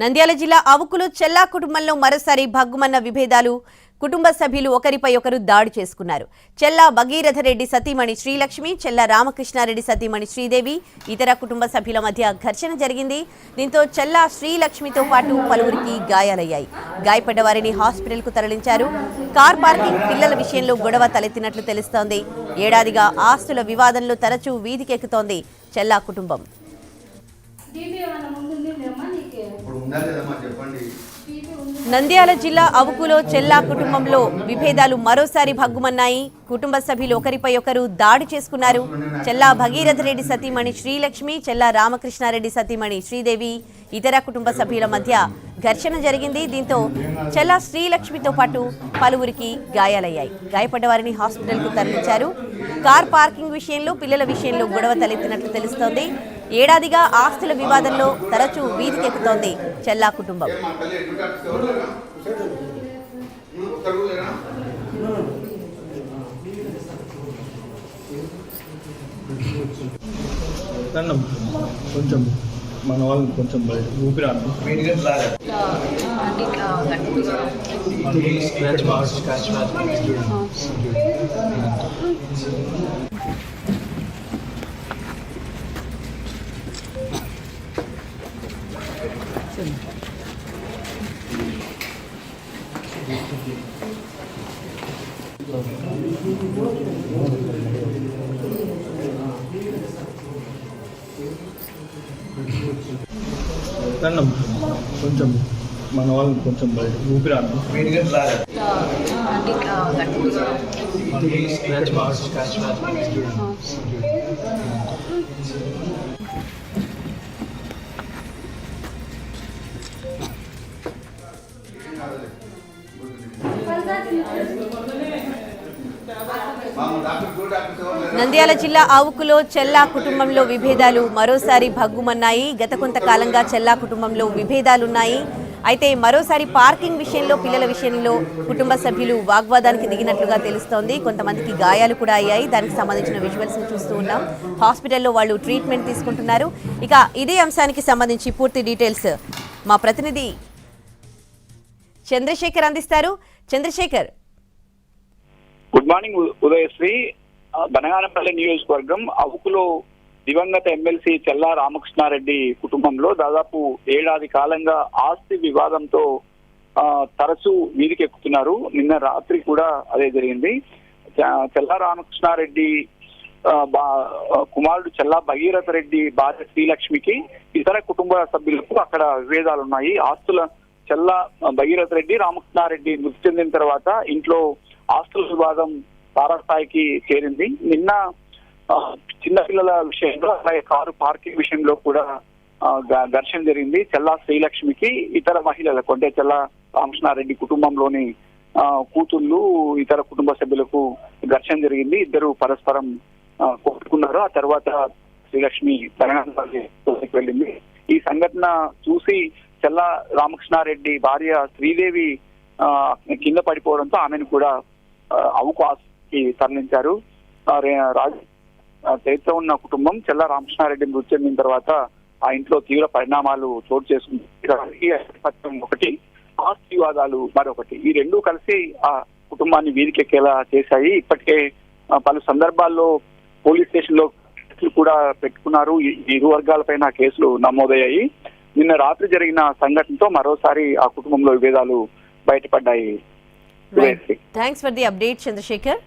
నంద్యాల జిల్లా అవుకులు చెల్లా కుటుంబంలో మరోసారి భగ్గుమన్న విభేదాలు. కుటుంబ సభ్యులు ఒకరిపై ఒకరు దాడి చేసుకున్నారు. చెల్లా భగీరథ రెడ్డి సతీమణి శ్రీలక్ష్మి చెల్లా రామకృష్ణారెడ్డి సతీమణి శ్రీదేవి ఇతర కుటుంబ సభ్యుల మధ్య ఘర్షణ జరిగింది. దీంతో చెల్లా శ్రీలక్ష్మితో పాటు పలువురికి గాయాలయ్యాయి. గాయపడ్డ వారిని హాస్పిటల్కు తరలించారు. కార్ పార్కింగ్ పిల్లల విషయంలో గొడవ తలెత్తినట్లు తెలుస్తోంది. ఏడాదిగా ఆస్తుల వివాదంలో తరచూ వీధికెక్కుతోంది చెల్లా కుటుంబం. నంద్యాల జిల్లా అవుకులో చెల్లా కుటుంబంలో విభేదాలు మరోసారి భగ్గుమన్నాయి. కుటుంబ సభ్యులు ఒకరిపై ఒకరు దాడి చేసుకున్నారు. చెల్లా భగీరథ రెడ్డి సతీమణి శ్రీలక్ష్మి చెల్లా రామకృష్ణారెడ్డి సతీమణి శ్రీదేవి ఇతర కుటుంబ సభ్యుల మధ్య ఘర్షణ జరిగింది. దీంతో చెల్లా శ్రీలక్ష్మితో పాటు పలువురికి గాయాలయ్యాయి. గాయపడ్డ వారిని హాస్పిటల్కు తరలించారు. కార్ పార్కింగ్ విషయంలో పిల్లల విషయంలో గొడవ తలెత్తినట్లు తెలుస్తోంది. ఏడాదిగా ఆస్తుల వివాదంలో తరచూ వీధికెక్కుతోంది చెల్లా కుటుంబం. కొంచెం మన వాళ్ళని కొంచెం బయట ఊపిరాను. స్క్రాచ్ స్క్రాచ్ దండం కొంచెం మన వాళ్ళని కొంచెం బయట ఊపిరాను. స్క్రాచ్ మార్క్స్ స్క్రాచ్ మా నంద్యాల జిల్లా ఆవుకులో చెల్లా కుటుంబంలో విభేదాలు మరోసారి భగ్గుమన్నాయి. గత కొంతకాలంగా చెల్లా కుటుంబంలో విభేదాలున్నాయి. అయితే మరోసారి పార్కింగ్ విషయంలో పిల్లల విషయంలో కుటుంబ సభ్యులు వాగ్వాదానికి దిగినట్లుగా తెలుస్తోంది. కొంతమందికి గాయాలు కూడా అయ్యాయి. దానికి సంబంధించిన విజువల్స్ చూస్తూ ఉన్నాం. హాస్పిటల్లో వాళ్ళు ట్రీట్మెంట్ తీసుకుంటున్నారు. ఇక ఇదే అంశానికి సంబంధించి పూర్తి డీటెయిల్స్ మా ప్రతినిధి చంద్రశేఖర్ అందిస్తారు. Chandrasekhar. Good morning Udayasri. Banaganapalli నియోజకవర్గం అవుకులో దివంగత ఎమ్మెల్సీ చెల్లా రామకృష్ణారెడ్డి కుటుంబంలో దాదాపు ఏడాది కాలంగా ఆస్తి వివాదంతో ఆ, తరచూ వీధికి ఎక్కుతున్నారు నిన్న రాత్రి కూడా అదే జరిగింది. చెల్లా రామకృష్ణారెడ్డి కుమారుడు చెల్లా భగీరథ రెడ్డి భార్య శ్రీలక్ష్మికి ఇతర కుటుంబ సభ్యులకు అక్కడ విభేదాలు ఉన్నాయి ఆస్తుల చెల్లా భగీరథ రెడ్డి రామకృష్ణారెడ్డి మృతి చెందిన తర్వాత ఇంట్లో ఆస్తుల వివాదం తారాస్థాయికి చేరింది. నిన్న చిన్నపిల్లల విషయంలో అలాగే కారు పార్కింగ్ విషయంలో కూడా ఘర్షణ జరిగింది. చెల్లా శ్రీలక్ష్మికి ఇతర మహిళలకు అంటే చెల్లా రామకృష్ణారెడ్డి కుటుంబంలోని ఆ, కూతుళ్ళు ఇతర కుటుంబ సభ్యులకు ఘర్షణ జరిగింది. ఇద్దరు పరస్పరం కొట్టుకున్నారు. ఆ తర్వాత శ్రీలక్ష్మి తెలంగాణ వెళ్ళింది. ఈ సంఘటన చూసి చెల్లా రామకృష్ణారెడ్డి భార్య శ్రీదేవి కింద పడిపోవడంతో ఆమెను కూడా ఆ, తరలించారు. రాజు చరిత్ర ఉన్న కుటుంబం చెల్ల రామకృష్ణారెడ్డి మృతి చెందిన తర్వాత ఆ ఇంట్లో తీవ్ర పరిణామాలు చోటు చేసుకుంది ఒకటి ఆస్తి వివాదాలు మరొకటి. ఈ రెండు కలిసి ఆ కుటుంబాన్ని వీధికెక్కేలా చేశాయి. ఇప్పటికే పలు సందర్భాల్లో పోలీస్ స్టేషన్లో కూడా పెట్టుకున్నారు. ఇరు వర్గాలపైన కేసులు నమోదయ్యాయి. నిన్న రాత్రి జరిగిన సంఘటనతో మరోసారి ఆ కుటుంబంలో విభేదాలు బయటపడ్డాయి. Thanks for the update Chandrasekhar